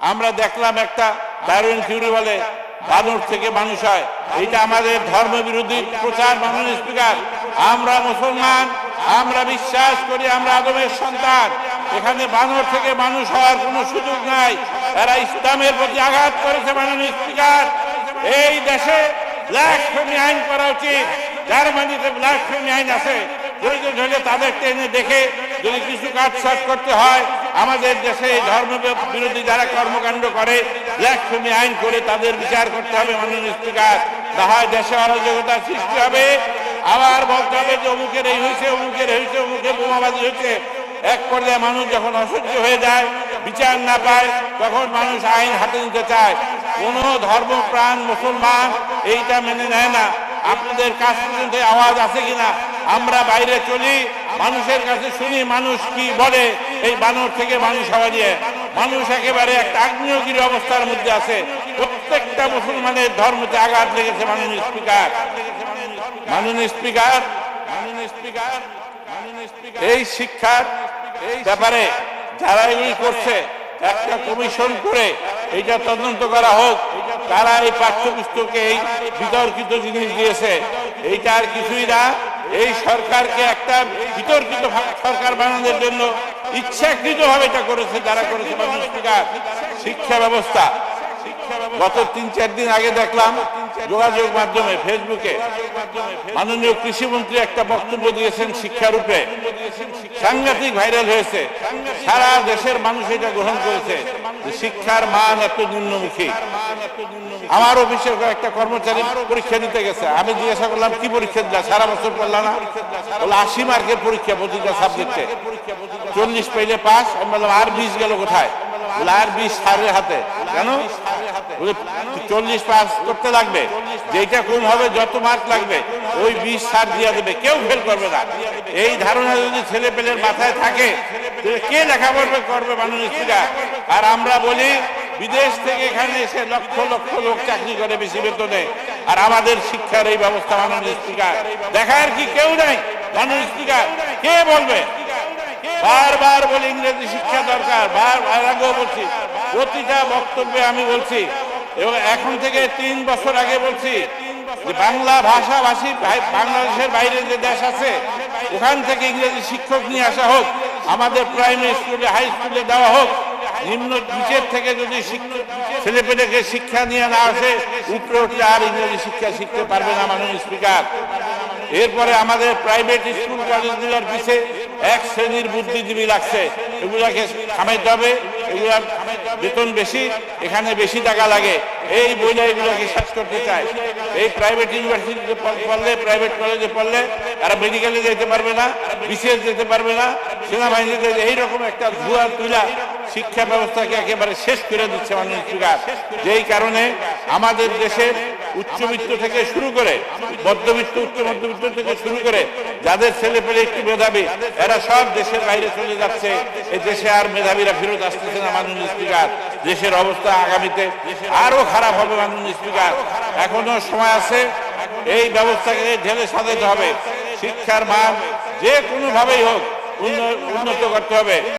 আমরা দেখলাম একটা দারুণ থিওরি বলে বানর থেকে মানুষ হয়। এটা আমাদের ধর্ম বিরোধী প্রচার মাননীয় স্পিকার। আমরা মুসলমান, আমরা বিশ্বাস করি, আমরা আদমের সন্তান। এখানে বানর থেকে মানুষ হওয়ার কোনো সুযোগ নাই। এরা ইসলামের প্রতি আঘাত করেছে মাননীয় স্পিকার। এই দেশে ব্ল্যাকফেমি আইন করা উচিত। জার্মানিতে ব্ল্যাকফেমি আইন আছে। তাদের টেনে দেখে যদি কিছু কাটছাট করতে হয়। আমাদের দেশে ধর্ম বিরোধী যারা কর্মকাণ্ড করে ব্ল্যাকফেমি আইন করে তাদের বিচার করতে হবে মাননীয় স্পিকার। না হয় দেশে অরাজকতার সৃষ্টি হবে। আবার বলতে হবে যে অমুকের এই হয়েছে, অমুকের হয়েছে, অমুকের বোমাবাজি হয়েছে। এক পর্যায়ে মানুষ যখন অসহ্য হয়ে যায়, বিচার না পায়, তখন মানুষ আইন হাতে নিতে চায়। কোন ধর্মপ্রাণ মুসলমান এইটা মেনে নেয় না। আপনাদের কাছ পর্যন্ত আওয়াজ আছে কিনা? আমরা বাইরে চলি মানুষের কাছে শুনি মানুষ কি বলে এই বানর থেকে মানুষ হওয়া নিয়ে মানুষ একেবারে একটা আগ্নেয়গিরি অবস্থার মধ্যে আছে। প্রত্যেকটা মুসলমানের ধর্মতে আঘাত লেগেছে মাননীয় স্পিকার। মাননীয় স্পিকার এই শিক্ষার ব্যাপারে যারা এগুলি করছে, একটা কমিশন করে এইটা তদন্ত করা হোক, তারা এই পাঠ্যপুস্তকে এই বিতর্কিত জিনিস দিয়েছে। এইটা আর কিছুই না। এই সরকারকে একটা বিতর্কিত সরকার বানানোর জন্য ইচ্ছাকৃত ভাবে এটা করেছে, যারা করেছে শিক্ষা ব্যবস্থা। গত তিন, চার দিন আগে দেখলাম যোগাযোগ মাধ্যমে, ফেসবুকে মাননীয় কৃষিমন্ত্রী একটা বক্তব্য দিয়েছেন শিক্ষার উপরে সাংঘাতিক ভাইরাল হয়েছে। সারা দেশের মানুষ এটা গ্রহণ করেছে। শিক্ষার মান এত নিম্নমুখী। আমার অফিসের একটা কর্মচারী পরীক্ষা দিতে গেছে। আমি জিজ্ঞাসা করলাম, কি পরীক্ষা দিলা? সারা বছর পড়লা না। বলে, আশি মার্কের পরীক্ষা প্রতিটা সাবজেক্টে। চল্লিশ পেলে পাস। আমি বললাম, আর বিশ গেল কোথায়? আর বিশ সারের হাতে। কেন? চল্লিশ পাস করতে লাগবে। যেটা কম হবে, যত মার্ক লাগবে, ওই বিশ সার দিয়ে দেবে। কেউ ফেল করবে না। এই ধারণা যদি ছেলে পেলের মাথায় থাকে কে লেখাপড়া করবে মানুষ স্ত্রীরা আর আমরা বলি, বিদেশ থেকে এখানে এসে লক্ষ লক্ষ লোক চাকরি করে বেশি বেতনে। আর আমাদের শিক্ষার এই ব্যবস্থা স্পিকার দেখার কি কেউ নাই? স্পিকার কে বলবে? বারবার বলি, ইংরেজি শিক্ষা দরকার বারবার আগেও বলছি, প্রতিটা বক্তব্যে আমি বলছি, এবং এখন থেকে তিন বছর আগে বলছি, যে বাংলা ভাষাভাষী বাংলাদেশের বাইরে যে দেশ আছে, ওখান থেকে ইংরেজি শিক্ষক নিয়ে আসা হোক, আমাদের প্রাইমারি স্কুলে, হাই স্কুলে দেওয়া হোক, নিম্ন নিচের থেকে যদি ছেলেপেলেকে শিক্ষা নিয়ে না আসে, উপরে উঠলে আর ইংরেজি শিক্ষা শিখতে পারবে না মাননীয় স্পিকার। এরপরে আমাদের প্রাইভেট স্কুল কলেজগুলোর পিছে এক শ্রেণির বুদ্ধিজীবী লাগছে। এগুলাকে খামাইতে হবে। এগুলার বেতন বেশি, এখানে বেশি টাকা লাগে। এই বইটা এগুলাকে শেষ করতে চায়। এই প্রাইভেট ইউনিভার্সিটিতে পড়লে, প্রাইভেট কলেজে পড়লে, তারা মেডিকেলে যেতে পারবে না, বিসিএস যেতে পারবে না। সেনাবাহিনীতে এইরকম একটা ভুয়া তুলা শিক্ষা ব্যবস্থাকে একেবারে শেষ করে দিচ্ছে মাননীয় স্পিকার যেই কারণে আমাদের দেশের উচ্চবিত্ত থেকে শুরু করে মধ্যবিত্ত, উচ্চ মধ্যবিত্ত থেকে শুরু করে যাদের ছেলে পেলে একটু মেধাবী, এরা সব দেশের বাইরে চলে যাচ্ছে। এই দেশে আর মেধাবীরা ফেরত আসতেছে না মাননীয় স্পিকার দেশের অবস্থা আগামীতে আরও খারাপ হবে মাননীয় স্পিকার এখনও সময় আছে, এই ব্যবস্থাকে ঢেলে সাজাতে হবে। শিক্ষার মান যে কোনো ভাবেই হোক উন্নত করতে হবে।